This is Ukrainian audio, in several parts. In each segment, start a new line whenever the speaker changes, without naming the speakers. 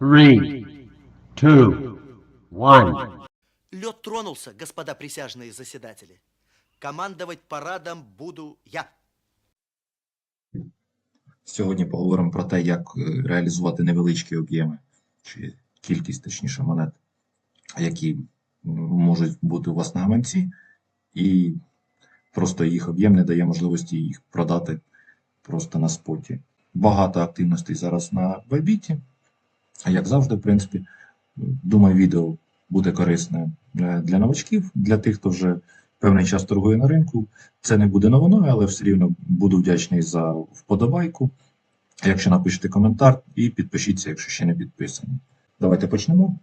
three, two, one.
Лед тронулся, господа присяжные заседатели. Командовать парадом буду я.
Сьогодні поговоримо про те, як е, реалізувати невеличкі об'єми, чи кількість, точніше, монет, які можуть бути у вас на гаманці, і просто їх об'єм не дає можливості їх продати просто на споті. Багато активностей зараз на Bybit. А як завжди, в принципі, думаю, відео буде корисне е, для новачків, для тих, хто вже певний час торгує на ринку. Це не буде новиною, але все рівно буду вдячний за вподобайку. Якщо напишете коментар і підпишіться, якщо ще не підписані. Давайте почнемо.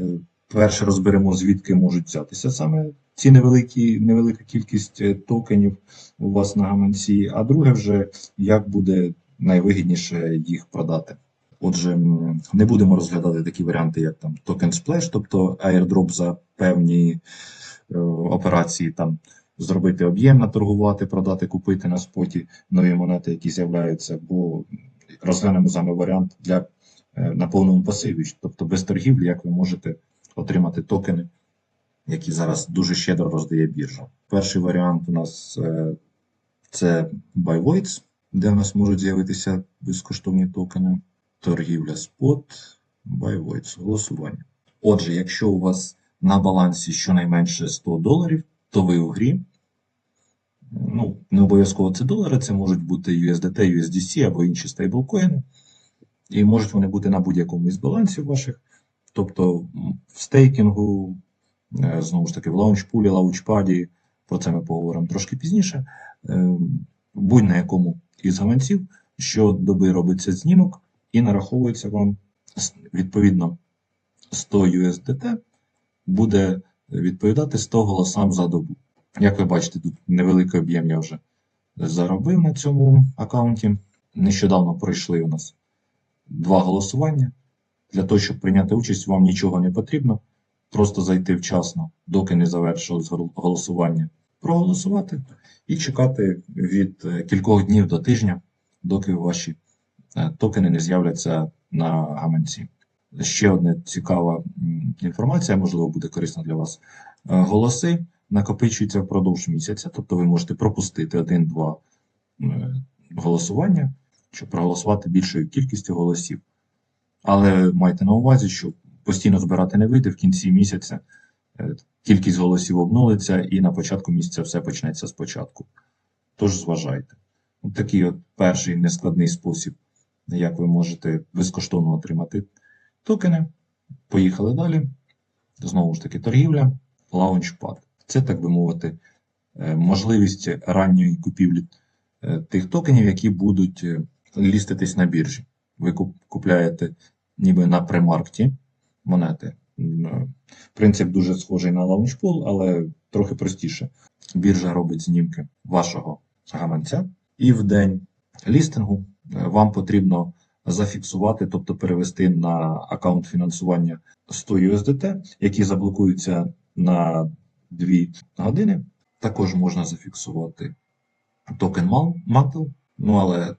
Е, Перше розберемо, звідки можуть взятися саме ці невеликі, невелика кількість е, токенів у вас на гаманці, а друге вже як буде найвигідніше їх продати. Отже, не будемо розглядати такі варіанти, як там токен Splash, тобто airdrop за певні е, операції, там зробити об'єм, наторгувати, продати, купити на споті нові монети, які з'являються, бо розглянемо вами варіант для е, на повному пасиві, тобто без торгівлі, як ви можете отримати токени, які зараз дуже щедро роздає біржа. Перший варіант у нас е, це BuyVoids, де в нас можуть з'явитися безкоштовні токени, торгівля спот, BuyVoids, голосування. Отже, якщо у вас на балансі щонайменше 100 доларів, то ви у грі. Ну, не обов'язково це долари, це можуть бути USDT, USDC або інші стейблкоїни. І можуть вони бути на будь-якому із балансів ваших. Тобто в стейкінгу, е, знову ж таки, в лаунчпулі, лаунчпаді, про це ми поговоримо трошки пізніше. Е, Будь на якому із гаманців, що доби робиться знімок, і нараховується вам відповідно 100 USDT буде відповідати 100 голосам за добу. Як ви бачите, тут невеликий об'єм я вже заробив на цьому аккаунті. Нещодавно пройшли у нас два голосування. Для того, щоб прийняти участь, вам нічого не потрібно. Просто зайти вчасно, доки не завершилось голосування, проголосувати і чекати від е, кількох днів до тижня, доки ваші токени не з'являться на гаманці. Ще одна цікава інформація, можливо, буде корисна для вас. Е, Голоси накопичуються впродовж місяця, тобто ви можете пропустити один-два е, голосування, щоб проголосувати більшою кількістю голосів. Але майте на увазі, що постійно збирати не вийде в кінці місяця. е, Кількість голосів обнулиться, і на початку місяця все почнеться спочатку. Тож зважайте. От такий от перший нескладний спосіб, як ви можете безкоштовно отримати токени. Поїхали далі. Знову ж таки, торгівля, лаунчпад. Це, так би мовити, е, можливість ранньої купівлі е, тих токенів, які будуть е, ліститись на біржі. Ви купляєте ніби на премаркті монети. Принцип дуже схожий на лаунчпул, але трохи простіше. Біржа робить знімки вашого гаманця, і в день лістингу вам потрібно зафіксувати, тобто перевести на аккаунт фінансування 100 USDT, які заблокуються на 2 години. Також можна зафіксувати токен мантл, ну але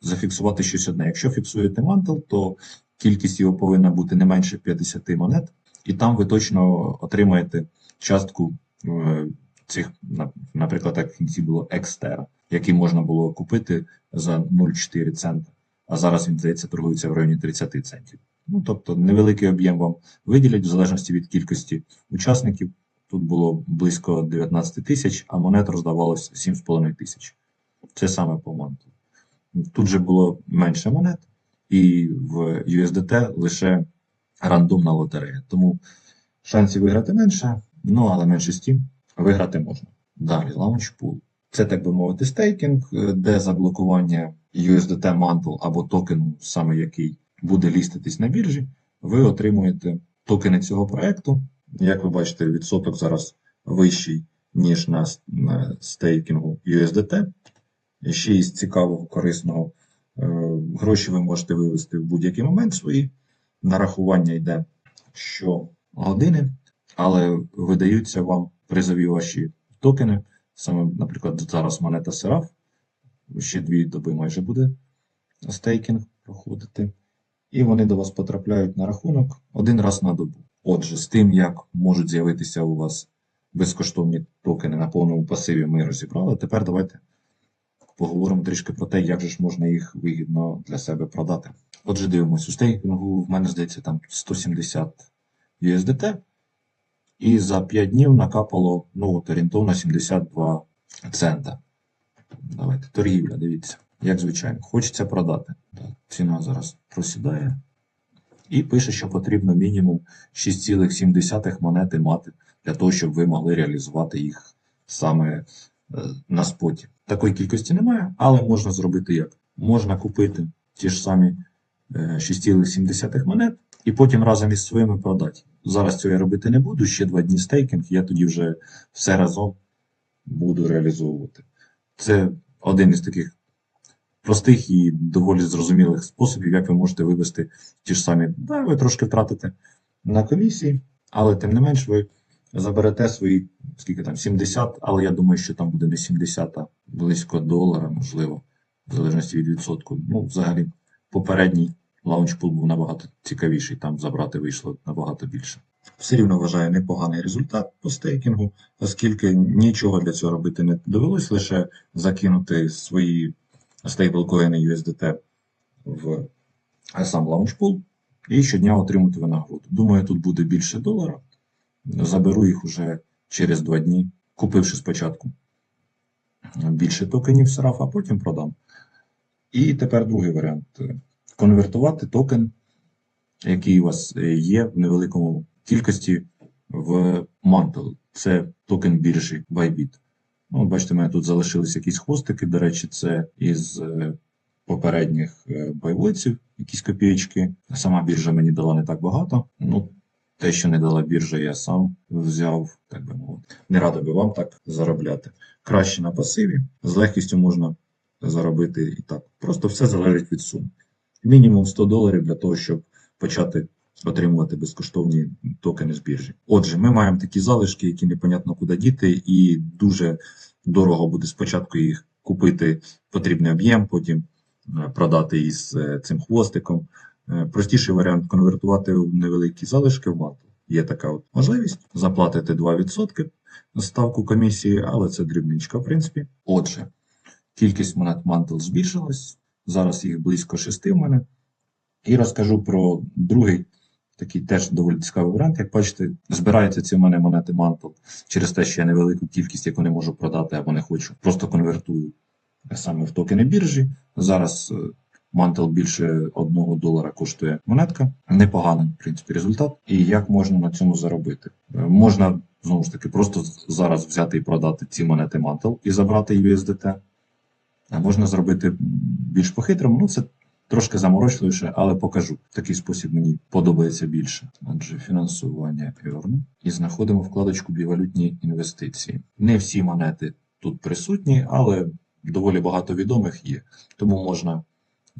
зафіксувати щось одне. Якщо фіксуєте мантл, то кількість його повинна бути не менше 50 монет, і там ви точно отримаєте частку е, цих, на- наприклад, як в кінці було Екстера, який можна було купити за 0,4 цента, а зараз він, здається, торгується в районі 30 центів. Ну, тобто невеликий об'єм вам виділять в залежності від кількості учасників. Тут було близько 19 тисяч, а монет роздавалось 7,5 тисяч. Це саме по манту. Тут же було менше монет, і в USDT лише рандомна лотерея. Тому шансів виграти менше, ну але меншості виграти можна. Далі, Launchpool. Це, так би мовити, стейкінг, е, де заблокування USDT Mantle або токену, саме який буде ліститись на біржі, ви отримуєте токени цього проекту. Як ви бачите, відсоток зараз вищий, ніж на, стейкінгу USDT. Ще із цікавого, корисного, е, гроші ви можете вивести в будь-який момент свої. Нарахування йде щогодини, але видаються вам призові ваші токени. Саме, наприклад, зараз монета Seraph, ще дві доби майже буде стейкінг проходити. і вони до вас потрапляють на рахунок один раз на добу. Отже, з тим, як можуть з'явитися у вас безкоштовні токени на повному пасиві, ми розібрали. Тепер давайте поговоримо трішки про те, як же ж можна їх вигідно для себе продати. Отже, дивимось, у стейкінгу в мене здається там 170 USDT, і за 5 днів накапало ну, орієнтовно 72 цента. Давайте, торгівля, дивіться, як звичайно. Хочеться продати. Так, ціна зараз просідає. І пише, що потрібно мінімум 6,7 монети мати для того, щоб ви могли реалізувати їх саме е, на споті. Такої кількості немає, але можна зробити як? Можна купити ті ж самі е, 6,7 монет і потім разом із своїми продати. Зараз цього я робити не буду, ще два дні стейкінг, я тоді вже все разом буду реалізовувати. Це один із таких простих і доволі зрозумілих способів, як ви можете вивести ті ж самі. Да, ви трошки втратите на комісії, але тим не менш ви заберете свої скільки там 70, але я думаю, що там буде не 70, а близько долара, можливо, в залежності від відсотку. Ну, взагалі, попередній лаунчпул був набагато цікавіший, там забрати вийшло набагато більше. Все рівно вважаю непоганий результат по стейкінгу, оскільки нічого для цього робити не довелось, лише закинути свої стейблкоїни USDT в сам лаунчпул і щодня отримати винагороду. Думаю, тут буде більше долара. Заберу їх уже через два дні, купивши спочатку більше токенів сраф, а потім продам. І тепер другий варіант: конвертувати токен, який у вас е, є в невеликому кількості в Mantle. Це токен біржі Bybit. Ну, бачите, у мене тут залишились якісь хвостики. До речі, це із е, попередніх е, байвойців, якісь копійки. Сама біржа мені дала не так багато. Ну, те, що не дала біржа, я сам взяв, так би мовити. Не радий би вам так заробляти. Краще на пасиві, з легкістю можна заробити і так. Просто все залежить від суми. Мінімум 100 доларів для того, щоб почати отримувати безкоштовні токени з біржі. Отже, ми маємо такі залишки, які непонятно куди діти, і дуже дорого буде спочатку їх купити потрібний об'єм, потім е, продати із е, цим хвостиком. Е, Простіший варіант конвертувати в невеликі залишки в мату. Є така от можливість заплатити 2% ставку комісії, але це дрібничка, в принципі. Отже, кількість монет Mantle збільшилась. Зараз їх близько 6 в мене. І розкажу про другий такий теж доволі цікавий варіант. Як бачите, збираються ці в мене монети Mantle через те, що я невелику кількість, яку не можу продати або не хочу. Просто конвертую саме в токени біржі. Зараз е, Mantle більше 1 долара коштує монетка. Непоганий, в принципі, результат. І як можна на цьому заробити? Е, Можна знову ж таки просто зараз взяти і продати ці монети Mantle і забрати USDT. Можна зробити більш по-хитрому. Ну, це трошки заморочливіше, але покажу. Такий спосіб мені подобається більше. Отже, фінансування Earn. І знаходимо вкладочку Бівалютні інвестиції. Не всі монети тут присутні, але доволі багато відомих є. Тому можна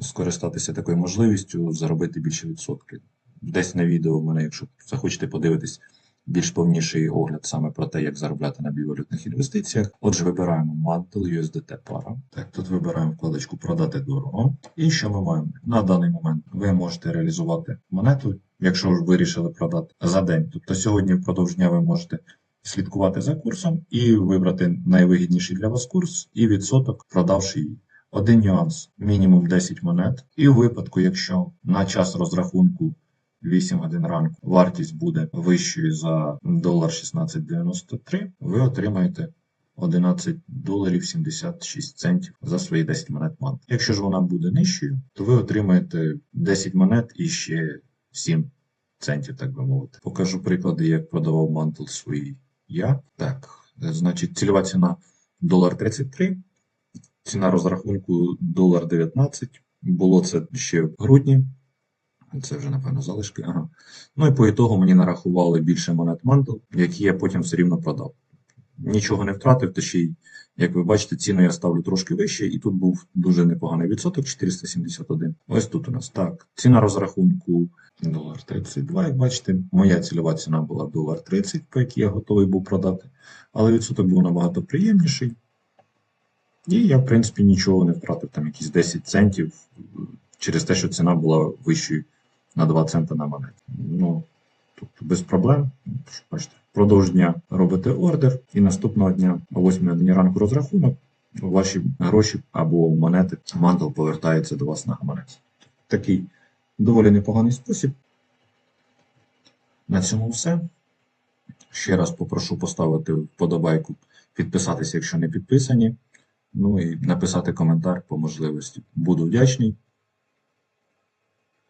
скористатися такою можливістю, заробити більше відсотків. Десь на відео в мене, якщо захочете подивитись більш повніший огляд саме про те, як заробляти на бівалютних інвестиціях. Отже, вибираємо Mantle USDT пара. Так, тут вибираємо вкладочку Продати дорого. І що ми маємо? На даний момент ви можете реалізувати монету, якщо ж вирішили продати за день. Тобто сьогодні впродовж дня ви можете слідкувати за курсом і вибрати найвигідніший для вас курс і відсоток, продавши її. Один нюанс: мінімум 10 монет. І у випадку, якщо на час розрахунку 8 годин ранку вартість буде вищою за долар 16,93, ви отримаєте 11 доларів 76 центів за свої 10 монет мант. Якщо ж вона буде нижчою, то ви отримаєте 10 монет і ще 7 центів, так би мовити. Покажу приклади, як продавав мантл свої я. Так, значить, цільова ціна долар 33, ціна розрахунку долар 19. Було це ще в грудні. Це вже, напевно, залишки. Ага. Ну і по ітогу мені нарахували більше монет мантл, які я потім все рівно продав. Нічого не втратив, та ще й, як ви бачите, ціну я ставлю трошки вище, і тут був дуже непоганий відсоток 471. Ось тут у нас так. Ціна розрахунку долар 32, як бачите. Моя цільова ціна була долар 30, по якій я готовий був продати. Але відсоток був набагато приємніший. І я, в принципі, нічого не втратив, там якісь 10 центів через те, що ціна була вищою на 2 цента на монеті. Ну, тобто без проблем. Бачите, впродовж дня робите ордер, і наступного дня о 8 годині ранку розрахунок, ваші гроші або монети, мандал повертається до вас на гаманець. Такий доволі непоганий спосіб. На цьому все. Ще раз попрошу поставити вподобайку, підписатися, якщо не підписані. Ну і написати коментар по можливості. Буду вдячний.